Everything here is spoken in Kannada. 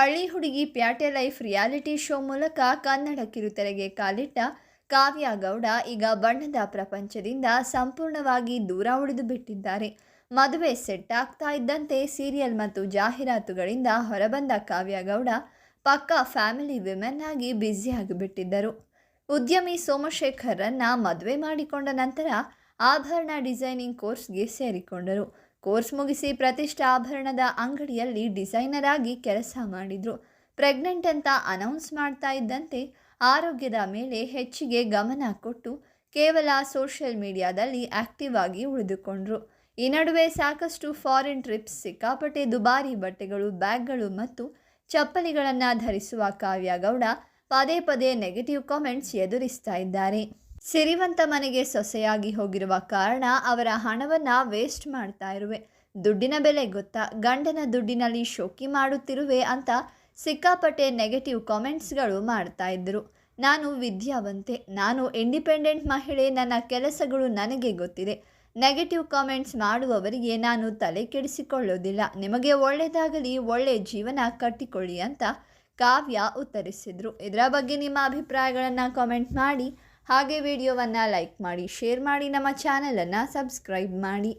ಹಳ್ಳಿ ಹುಡುಗಿ ಪ್ಯಾಟೆ ಲೈಫ್ ರಿಯಾಲಿಟಿ ಶೋ ಮೂಲಕ ಕನ್ನಡ ಕಿರುತೆರೆಗೆ ಕಾಲಿಟ್ಟ ಕಾವ್ಯ ಗೌಡ ಈಗ ಬಣ್ಣದ ಪ್ರಪಂಚದಿಂದ ಸಂಪೂರ್ಣವಾಗಿ ದೂರ ಉಳಿದು ಬಿಟ್ಟಿದ್ದಾರೆ. ಮದುವೆ ಸೆಟ್ ಆಗ್ತಾ ಇದ್ದಂತೆ ಸೀರಿಯಲ್ ಮತ್ತು ಜಾಹೀರಾತುಗಳಿಂದ ಹೊರಬಂದ ಕಾವ್ಯ ಗೌಡ ಪಕ್ಕಾ ಫ್ಯಾಮಿಲಿ ವಿಮೆನ್ ಆಗಿ ಬ್ಯುಸಿಯಾಗಿಬಿಟ್ಟಿದ್ದರು ಉದ್ಯಮಿ ಸೋಮಶೇಖರ್ರನ್ನು ಮದುವೆ ಮಾಡಿಕೊಂಡ ನಂತರ ಆಭರಣ ಡಿಸೈನಿಂಗ್ ಕೋರ್ಸ್ಗೆ ಸೇರಿಕೊಂಡರು. ಕೋರ್ಸ್ ಮುಗಿಸಿ ಪ್ರತಿಷ್ಠಾ ಆಭರಣದ ಅಂಗಡಿಯಲ್ಲಿ ಡಿಸೈನರ್ ಆಗಿ ಕೆಲಸ ಮಾಡಿದರು. ಪ್ರೆಗ್ನೆಂಟ್ ಅಂತ ಅನೌನ್ಸ್ ಮಾಡ್ತಾ ಇದ್ದಂತೆ ಆರೋಗ್ಯದ ಮೇಲೆ ಹೆಚ್ಚಿಗೆ ಗಮನ ಕೊಟ್ಟು ಕೇವಲ ಸೋಷಿಯಲ್ ಮೀಡಿಯಾದಲ್ಲಿ ಆಕ್ಟಿವ್ ಆಗಿ ಉಳಿದುಕೊಂಡ್ರು. ಈ ನಡುವೆ ಸಾಕಷ್ಟು ಫಾರಿನ್ ಟ್ರಿಪ್ಸ್ ಸಿಕ್ಕಾಪಟ್ಟೆ ದುಬಾರಿ ಬಟ್ಟೆಗಳು, ಬ್ಯಾಗ್ಗಳು ಮತ್ತು ಚಪ್ಪಲಿಗಳನ್ನು ಧರಿಸುವ ಕಾವ್ಯಗೌಡ ಪದೇ ಪದೇ ನೆಗೆಟಿವ್ ಕಾಮೆಂಟ್ಸ್ ಎದುರಿಸ್ತಾ ಇದ್ದಾರೆ. ಸಿರಿವಂತ ಮನೆಗೆ ಸೊಸೆಯಾಗಿ ಹೋಗಿರುವ ಕಾರಣ ಅವರ ಹಣವನ್ನು ವೇಸ್ಟ್ ಮಾಡ್ತಾ ಇರುವೆ. ದುಡ್ಡಿನ ಬೆಲೆ ಗೊತ್ತಾ? ಗಂಡನ ದುಡ್ಡಿನಲ್ಲಿ ಶೋಕಿ ಮಾಡುತ್ತಿರುವೆ ಅಂತ ಸಿಕ್ಕಾಪಟ್ಟೆ ನೆಗೆಟಿವ್ ಕಾಮೆಂಟ್ಸ್ಗಳು ಮಾಡ್ತಾ ಇದ್ದರು. ನಾನು ವಿದ್ಯಾವಂತೆ, ನಾನು ಇಂಡಿಪೆಂಡೆಂಟ್ ಮಹಿಳೆ, ನನ್ನ ಕೆಲಸಗಳು ನನಗೆ ಗೊತ್ತಿದೆ. ನೆಗೆಟಿವ್ ಕಾಮೆಂಟ್ಸ್ ಮಾಡುವವರಿಗೆ ನಾನು ತಲೆ ಕೆಡಿಸಿಕೊಳ್ಳೋದಿಲ್ಲ. ನಿಮಗೆ ಒಳ್ಳೆಯದಾಗಲಿ ಒಳ್ಳೆಯ ಜೀವನ ಕಟ್ಟಿಕೊಳ್ಳಿ ಅಂತ ಕಾವ್ಯ ಉತ್ತರಿಸಿದರು. ಇದರ ಬಗ್ಗೆ ನಿಮ್ಮ ಅಭಿಪ್ರಾಯಗಳನ್ನು ಕಾಮೆಂಟ್ ಮಾಡಿ. ಹಾಗೆ ವಿಡಿಯೋವನ್ನು ಲೈಕ್ ಮಾಡಿ ಶೇರ್ ಮಾಡಿ ನಮ್ಮ ಚಾನಲನ್ನು ಸಬ್ಸ್ಕ್ರೈಬ್ ಮಾಡಿ.